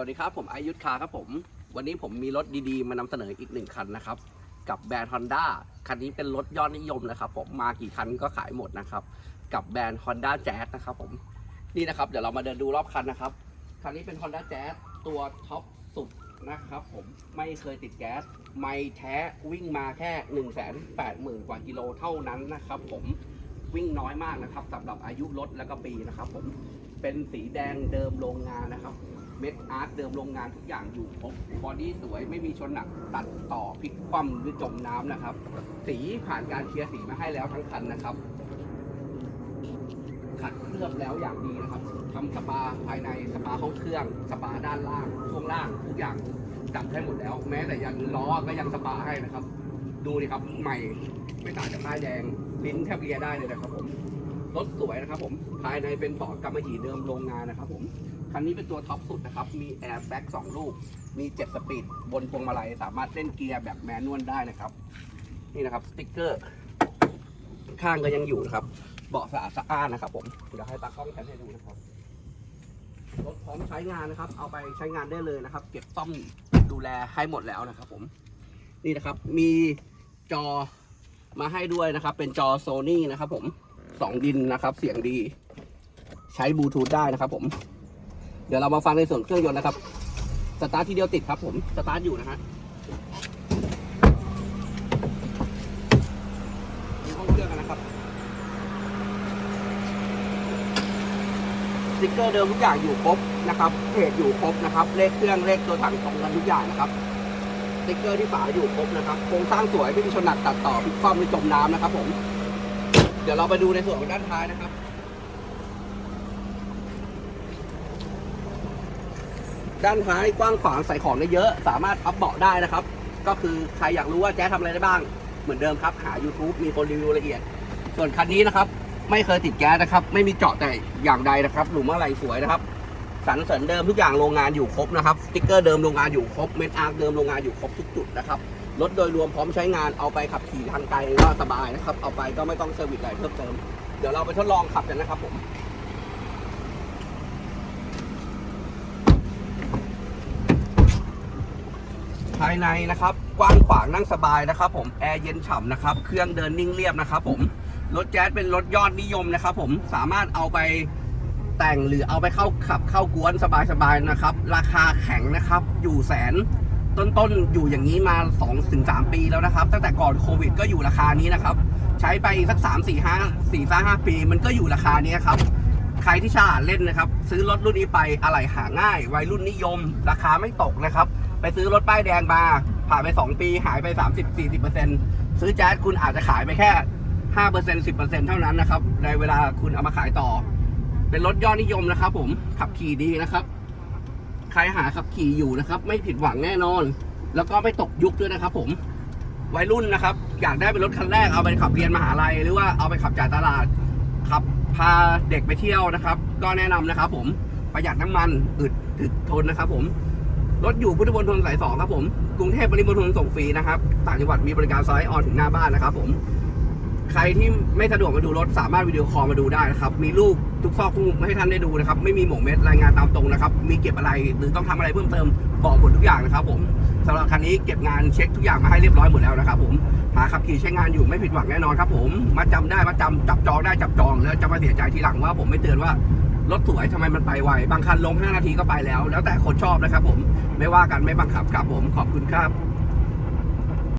วัสดีครับผมอายุทธคาครับผม วันนี้ผมมีรถดีๆ มานำเสนออีกหนึ่งคันนะครับ กับแบรนด์ Honda คันนี้เป็นรถยอดนิยมนะครับ ผมมากี่คันก็ขายหมดนะครับ กับแบรนด์ Honda Jazz นะครับผมนี่นะครับเดี๋ยวเรามาเดินดูรอบคันนะครับคันนี้เป็น Honda Jazz ตัวท็อปสุดนะครับ ผมไม่เคยติดแก๊สไม่แท้วิ่งมาแค่1 8 0 0 0 0กว่ากิโลเท่านั้นนะครับ ผมวิ่งน้อยมากนะครับสำหรับอายุรถแล้วก็ปีนะครับ ผมเป็นสีแดงเดิมโรงงานนะครับ เม็ดอาร์ตเดิมโรงงานทุกอย่างอยู่ครบบอดี้สวยไม่มีชนหนักตัดต่อพลิกคว่ำหรือจมน้ำนะครับ สีผ่านการเคลียร์สีมาให้แล้วทั้งคันนะครับ ขัดเคลือบแล้วอย่างดีนะครับทำสปาภายในสปาห้องเครื่องสปาด้านล่างช่วงล่างทุกอย่างจัดให้หมดแล้ว แม้แต่ยันล้อก็ยังสปาให้นะครับ ดูดิครับใหม่ไม่ต่างจากป้ายแดงลิ้นแทบเลียได้เลยนะครับผมรถสวยนะครับผมภายในเป็นเบาะกำมะหยี่เดิมโรงงานนะครับผม คันนี้เป็นตัวท็อปสุดนะครับ มีแอร์แบ็กสองลูก มี7สปีดบนพวงมาลัยสามารถเล่นเกียร์แบบแมนนวลได้นะครับ นี่นะครับสติ๊กเกอร์ ข้างก็ยังอยู่นะครับ เบาะสะอาดสะอ้านนะครับ ผม เดี๋ยวให้ตากล้องแทนให้ดูนะครับ รถพร้อมใช้งานนะครับ เอาไปใช้งานได้เลยนะครับ เก็บซ่อมดูแลให้หมดแล้วนะครับ ผม นี่นะครับ มีจอมาให้ด้วยนะครับ เป็นจอโซนี่นะครับ ผมสองดินนะครับ เสียงดี ใช้บลูทูธได้นะครับ ผม เดี๋ยวเรามาฟังในส่วนเครื่องยนต์นะครับ สตาร์ททีเดียวติดครับผม สตาร์ทอยู่นะฮะห้องเครื่องกันนะครับ สติ๊กเกอร์เดิมทุกอย่างอยู่ครบนะครับเพจอยู่ครบนะครับ เลขเครื่องเลขตัวถังตรงกันทุกอย่างนะครับสติ๊กเกอร์ที่ฝาอยู่ครบนะครับ โครงสร้างสวยไม่มีชนหนักตัดต่อพลิกคว่ำหรือจมน้ำนะครับผม เดี๋ยวเราไปดูในส่วนของด้านท้ายนะครับ ด้านท้ายกว้างขวางใส่ของได้เยอะ สามารถพับเบาะได้นะครับ ก็คือใครอยากรู้ว่าแจ๊สทำอะไรได้บ้าง เหมือนเดิมครับ หา YouTube มีคนรีวิวละเอียด ส่วนคันนี้นะครับ ไม่เคยติดแก๊สนะครับ ไม่มีเจาะแต่อย่างใดนะครับ หลุมอะไรสวยนะครับ สันเสริญเดิมทุกอย่างโรงงานอยู่ครบนะครับ สติ๊กเกอร์เดิมโรงงานอยู่ครบ เม็ดอาร์คเดิมโรงงานอยู่ครบทุกจุดนะครับรถโดยรวมพร้อมใช้งานเอาไปขับขี่ทางไกลก็สบายนะครับ เอาไปก็ไม่ต้องเซอร์วิสอะไรเพิ่มเติม เดี๋ยวเราไปทดลองขับกันนะครับผม ภายในนะครับ กว้างขวางนั่งสบายนะครับผมแอร์เย็นฉ่ำนะครับ เครื่องเดินนิ่งเรียบนะครับผมรถแจ๊สเป็นรถยอดนิยมนะครับผมสามารถเอาไปแต่งหรือเอาไปเข้าขับเข้ากวนสบายๆนะครับ ราคาแข็งนะครับ อยู่แสนต้นๆอยู่อย่างนี้มา 2-3 ปีแล้วนะครับ ตั้งแต่ก่อนโควิดก็อยู่ราคานี้นะครับ ใช้ไปอีกสัก 3 4 5 4 5 5ปี มันก็อยู่ราคานี้ครับ ใครที่ฉลาดเล่นนะครับ ซื้อรถรุ่นนี้ไปอะไหล่หาง่าย วัยรุ่นนิยม ราคาไม่ตกนะครับ ไปซื้อรถป้ายแดงมาผ่านไป 2 ปีหายไป 30-40%ซื้อแจ๊สคุณอาจจะขายไปแค่5% 10%เท่านั้นนะครับ ในเวลาคุณเอามาขายต่อ เป็นรถยอดนิยมนะครับ ผมขับขี่ดีนะครับ ใครหาขับขี่อยู่นะครับ ไม่ผิดหวังแน่นอน แล้วก็ไม่ตกยุคด้วยนะครับ ผมวัยรุ่นนะครับ อยากได้เป็นรถคันแรกเอาไปขับเรียนมหาลัย หรือว่าเอาไปขับจ่ายตลาดขับพาเด็กไปเที่ยวนะครับ ก็แนะนำนะครับ ผมประหยัดน้ำมันอึดถึกทนนะครับ ผม รถอยู่พุทธมณฑลสายสองครับผม กรุงเทพปริมณฑลส่งฟรีนะครับ ต่างจังหวัดมีบริการสไลด์ออนถึงหน้าบ้านนะครับผม ใครที่ไม่สะดวกมาดูรถสามารถวิดีโอคอลมาดูได้นะครับ มีรูปทุกซอกทุกมุมให้ท่านได้ดูนะครับ ไม่มีหมกเม็ดรายงานตามตรงนะครับ มีเก็บอะไรหรือต้องทำอะไรเพิ่มเติมบอกหมดทุกอย่างนะครับ ผมสำหรับคันนี้เก็บงานเช็คทุกอย่างมาให้เรียบร้อยหมดแล้วนะครับผมหาขับขี่ใช้งานอยู่ไม่ผิดหวังแน่นอนครับผมมาจำได้มาจำจับจองได้จับจองแล้วจะมาเสียใจทีหลังว่าผมไม่เตือนว่า รถสวยทำไมมันไปไว บางคันลง 5 นาทีก็ไปแล้ว แล้วแต่คนชอบนะครับผม ไม่ว่ากันไม่บังคับครับผม ขอบคุณครับ